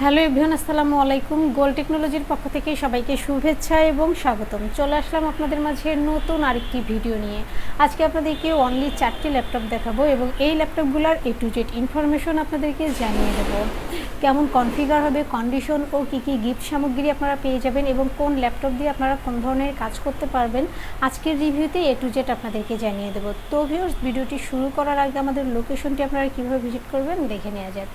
Hello everyone, আসসালামু আলাইকুম। গোল টেকনোলজির পক্ষ থেকে সবাইকে শুভেচ্ছা এবং স্বাগতম। চলে আসলাম আপনাদের মাঝে নতুন আরেকটি ভিডিও নিয়ে। আজকে আপনাদেরকে অনলি চারটি ল্যাপটপ দেখাবো এবং এই ল্যাপটপগুলোর এ টু জেড ইনফরমেশন আপনাদেরকে জানিয়ে দেবো। কেমন কনফিগার হবে কন্ডিশন ও কী কী গিফট সামগ্রী আপনারা পেয়ে যাবেন এবং কোন ল্যাপটপ দিয়ে আপনারা কোন ধরনের কাজ করতে পারবেন, আজকের রিভিউতে এ টু জেড আপনাদেরকে জানিয়ে দেবো। তো ভিডিওটি শুরু করার আগে আমাদের লোকেশনটি আপনারা কীভাবে ভিজিট করবেন দেখে নেওয়া যাবে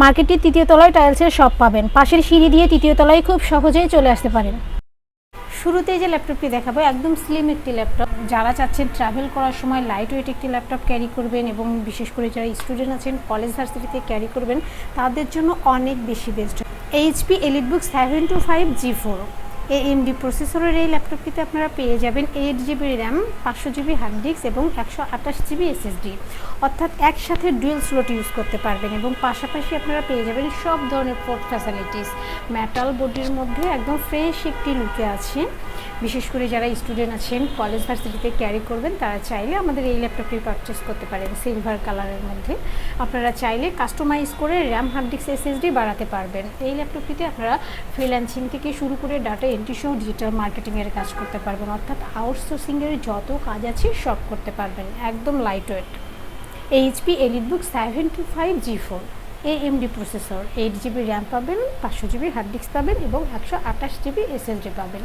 মার্কেটটির তৃতীয় তলায় টাইলসের শপ পাবেন। পাশের সিঁড়ি দিয়ে তৃতীয় তলায় খুব সহজেই চলে আসতে পারেন। শুরুতেই যে ল্যাপটপটি দেখাবো, একদম স্লিম একটি ল্যাপটপ। যারা চাচ্ছেন ট্রাভেল করার সময় লাইট ওয়েট একটি ল্যাপটপ ক্যারি করবেন এবং বিশেষ করে যারা স্টুডেন্ট আছেন কলেজ ভার্সিটিতে ক্যারি করবেন, তাদের জন্য অনেক বেশি best HP EliteBook seven two five G four AMD প্রসেসরের এই ল্যাপটপটিতে আপনারা পেয়ে যাবেন এইট জিবি র্যাম পাঁচশো জিবি হার্ড ডিস্ক এবং একশো আঠাশ জিবি এসএসডি অর্থাৎ একসাথে ডুয়েল স্লোট ইউজ করতে পারবেন এবং পাশাপাশি আপনারা পেয়ে যাবেন সব ধরনের পোর্ট ফ্যাসিলিটিস মেটাল বডির মধ্যে একদম ফ্রেশ একটি লুকে আছে। বিশেষ করে যারা স্টুডেন্ট আছেন কলেজ ভার্সিটিতে ক্যারি করবেন, তারা চাইলে আমাদের এই ল্যাপটপটি পারচেস করতে পারেন সিলভার কালারের মধ্যে। আপনারা চাইলে কাস্টমাইজ করে র্যাম হার্ড ডিস্ক এসএসডি বাড়াতে পারবেন। এই ল্যাপটপটিতে আপনারা ফ্রিল্যান্সিং থেকে শুরু করে ডাটা এন্ট্রি সহ ডিজিটাল মার্কেটিংয়ের কাজ করতে পারবেন। অর্থাৎ আউটসোর্সিংয়ের যত কাজ আছে, সব করতে পারবেন। একদম light weight HP EliteBook seven two five G four AMD processor eight GB RAM পাবেন, পাঁচশো জিবি হার্ড ডিস্ক পাবেন এবং একশো আঠাশ জিবি এসএসডি পাবেন।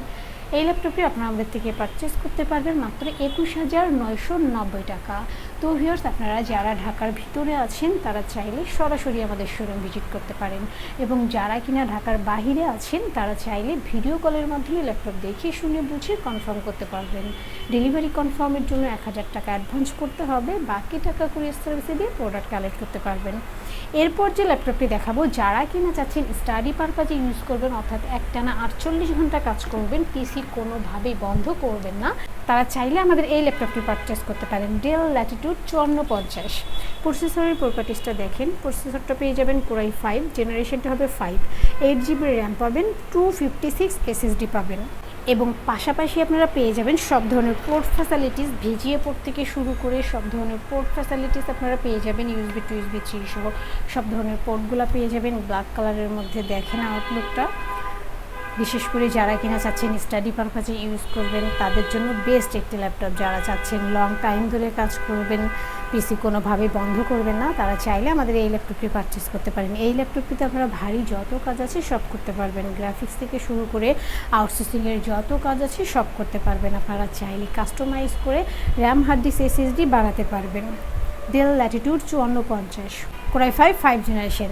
এই ল্যাপটপটি আপনারা আমাদের থেকে পারচেস করতে পারবেন মাত্র একুশ হাজার নয়শো নব্বই টাকা। তো ভিউয়ার্স আপনারা যারা ঢাকার ভিতরে আছেন, তারা চাইলে সরাসরি আমাদের শোরুম ভিজিট করতে পারেন। এবং যারা কিনা ঢাকার বাহিরে আছেন, তারা চাইলে ভিডিও কলের মাধ্যমে ল্যাপটপ দেখে শুনে বুঝে কনফার্ম করতে পারবেন। ডেলিভারি কনফার্মের জন্য এক হাজার টাকা অ্যাডভান্স করতে হবে। বাকি টাকা কুরিয়ার সার্ভিসে দিয়ে প্রোডাক্ট কালেক্ট করতে পারবেন। এরপর যে ল্যাপটপটি দেখাবো, যারা কিনা চাচ্ছেন স্টাডি পারপাজে ইউজ করবেন, অর্থাৎ একটানা আটচল্লিশ ঘণ্টা কাজ করবেন পিসির কোনোভাবেই বন্ধ করবেন না। তারা চাইলে আমাদের এই ল্যাপটপটি পারচেস করতে পারেন। ডেল ল্যাটিটিউড চুয়ান্ন পঞ্চাশ। প্রসেসরের প্রপার্টিসটা দেখেন। প্রসেসরটা পেয়ে যাবেন কোরাই ফাইভ জেনারেশনটা হবে ফাইভ এইট জিবি র্যাম পাবেন টু ফিফটি সিক্স এসএসডি পাবেন। এবং পাশাপাশি আপনারা পেয়ে যাবেন সব ধরনের পোর্ট ফ্যাসিলিটিস ভিজিএ পোর্ট থেকে শুরু করে সব ধরনের পোর্ট ফ্যাসিলিটিস আপনারা পেয়ে যাবেন ইউএসবি টু ইউএসবি থ্রি সহ সব ধরনের পোর্টগুলো পেয়ে যাবেন। ব্ল্যাক কালারের মধ্যে দেখেন আউটলুকটা বিশেষ করে যারা কিনা চাচ্ছেন স্টাডি পারপাজে ইউজ করবেন, তাদের জন্য বেস্ট একটি ল্যাপটপ যারা চাচ্ছেন লং টাইম ধরে কাজ করবেন পিসি কোনোভাবে বন্ধ করবেন না, তারা চাইলে আমাদের এই ল্যাপটপটি পারচেস করতে পারেন। এই ল্যাপটপটিতে আপনারা ভারী যত কাজ আছে সব করতে পারবেন। গ্রাফিক্স থেকে শুরু করে আউটসোর্সিংয়ের যত কাজ আছে সব করতে পারবেন। আপনারা চাইলে কাস্টমাইজ করে র্যাম হার্ড ডিস্ক এসএসডি বাড়াতে পারবেন। ডেল ল্যাটিটিউড চুয়ান্ন পঞ্চাশ। কোরাই ফাইভ ফাইভ জেনারেশন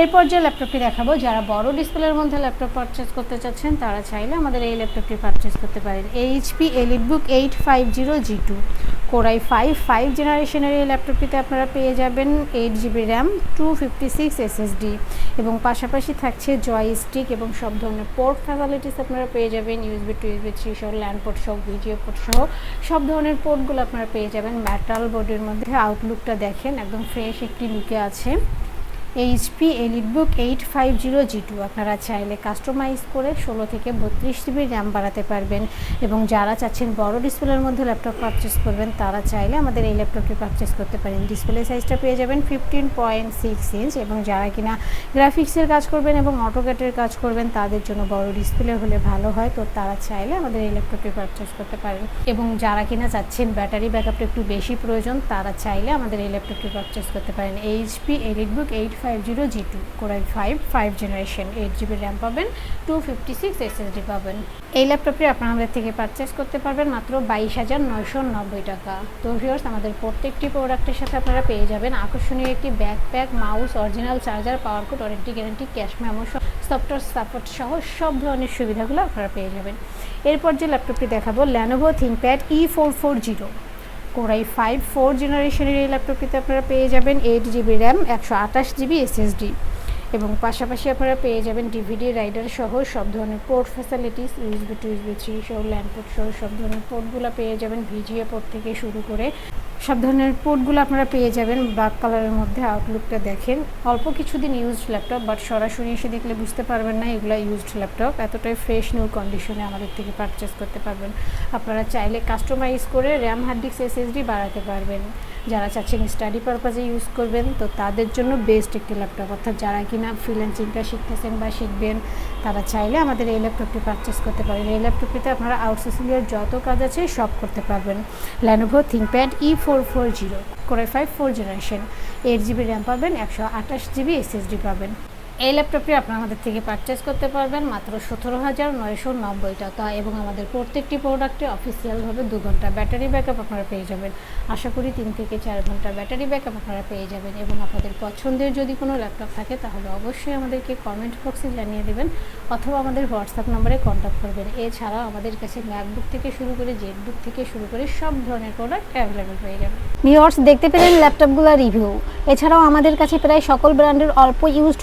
এরপর যে ল্যাপটপটি দেখাবো, যারা বড় ডিসপ্লের মধ্যে ল্যাপটপ পারচেস করতে চাচ্ছেন, তারা চাইলে আমাদের এই ল্যাপটপটি পারচেস করতে পারেন। HP EliteBook eight five zero G two core i five five জেনারেশনের এই ল্যাপটপটিতে আপনারা পেয়ে যাবেন eight GB RAM two fifty six SSD এবং পাশাপাশি থাকছে জয় স্টিক এবং সব ধরনের পোর্ট ফ্যাসিলিটিস আপনারা পেয়ে যাবেন ইউএসবি টু ইউএসবি থ্রি সহ ল্যান্ড পোর্ট সহ ভিডিও পোর্ট সহ, সব ধরনের পোর্টগুলো আপনারা পেয়ে যাবেন। মেটাল বোর্ডের মধ্যে আউটলুকটা দেখেন, একদম ফ্রেশ একটি লুকে আছে। HP EliteBook eight five zero G two আপনারা চাইলে কাস্টমাইজ করে ষোলো থেকে বত্রিশ জিবি র্যাম বাড়াতে পারবেন। এবং যারা চাচ্ছেন বড় ডিসপ্লের মধ্যে ল্যাপটপ পারচেস করবেন, তারা চাইলে আমাদের এই ল্যাপটপটি পারচেস করতে পারেন। ডিসপ্লে সাইজটা পেয়ে যাবেন ফিফটিন পয়েন্ট সিক্স ইঞ্চ এবং যারা কিনা গ্রাফিক্সের কাজ করবেন এবং অটোক্যাটের কাজ করবেন, তাদের জন্য বড় ডিসপ্লে হলে ভালো হয়। তো তারা চাইলে আমাদের এই ল্যাপটপটি পারচেস করতে পারেন। এবং যারা কিনা চাচ্ছেন ব্যাটারি ব্যাকআপটা একটু বেশি প্রয়োজন, তারা চাইলে আমাদের এই ল্যাপটপটি পারচেস করতে পারেন। HP EliteBook eight five zero G two core i five five generation eight GB RAM পাবেন টু ফিফটি সিক্স এসএসডি পাবেন। এই ল্যাপটপটি আপনারা আমাদের থেকে পারচেস করতে পারবেন মাত্র বাইশ হাজার নয়শো নব্বই টাকা। তো ভিউয়ার্স আমাদের প্রত্যেকটি প্রোডাক্টের সাথে আপনারা পেয়ে যাবেন আকর্ষণীয় একটি backpack mouse original charger power cord warranty guarantee cash memo software support সহ সব ধরনের সুবিধাগুলো আপনারা পেয়ে যাবেন। এরপর যে ল্যাপটপটি দেখাবো Lenovo ThinkPad E four four zero core i five four জেনারেশনের এই ল্যাপটপটিতে আপনারা পেয়ে যাবেন এইট জিবি র্যাম একশো আঠাশ জিবি এসএসডি এবং পাশাপাশি আপনারা পেয়ে যাবেন ডিভিডি রাইডার সহ সব ধরনের port facilities USB two USB three সহ ল্যান্ড পোর্ট সহ সব ধরনের পোর্টগুলো পেয়ে যাবেন ভিজিএ পোর্ট থেকে শুরু করে সব ধরনের পোর্টগুলো আপনারা পেয়ে যাবেন ব্ল্যাক কালারের মধ্যে আউটলুকটা দেখেন। অল্প কিছুদিন ইউজড ল্যাপটপ বাট সরাসরি এসে দেখলে বুঝতে পারবেন না এগুলো ইউজড ল্যাপটপ এতটাই ফ্রেশ নিউ কন্ডিশনে আমাদের থেকে পারচেস করতে পারবেন। আপনারা চাইলে কাস্টমাইজ করে র্যাম হার্ড ডিস্ক এসএসডি বাড়াতে পারবেন। যারা চাচ্ছেন স্টাডি পারপাজে ইউজ করবেন, তো তাদের জন্য বেস্ট একটি ল্যাপটপ অর্থাৎ যারা কিনা ফ্রিল্যান্সিংটা শিখতেছেন বা শিখবেন, তারা চাইলে আমাদের এই ল্যাপটপটি পারচেস করতে পারেন। এই ল্যাপটপটিতে আপনারা আউটসোর্সিংয়ের যত কাজ আছে সব করতে পারবেন। Lenovo ThinkPad E four four zero core five four generation eight GB RAM পাবেন, একশো আঠাশ জিবি এসএসডি পাবেন। এই ল্যাপটপটি আপনারা আমাদের থেকে পারচেস করতে পারবেন মাত্র সতেরো হাজার নয়শো নব্বই টাকা এবং আমাদের প্রত্যেকটি প্রোডাক্টে অফিসিয়ালভাবে দু ঘণ্টা ব্যাটারি ব্যাকআপ আপনারা পেয়ে যাবেন। আশা করি তিন থেকে চার ঘণ্টা ব্যাটারি ব্যাকআপ আপনারা পেয়ে যাবেন এবং আপনাদের পছন্দের যদি কোনো ল্যাপটপ থাকে তাহলে অবশ্যই আমাদেরকে কমেন্ট বক্সে জানিয়ে দেবেন অথবা আমাদের হোয়াটসঅ্যাপ নম্বরে কন্ট্যাক্ট করবেন। এছাড়াও আমাদের কাছে ম্যাকবুক থেকে শুরু করে জেটবুক থেকে শুরু করে সব ধরনের প্রোডাক্ট অ্যাভেলেবেল হয়ে যাবে ভিওর্স দেখতে পেলেন ল্যাপটপগুলো রিভিউ এছাড়াও আমাদের কাছে প্রায় সকল ব্র্যান্ডের অল্প ইউজড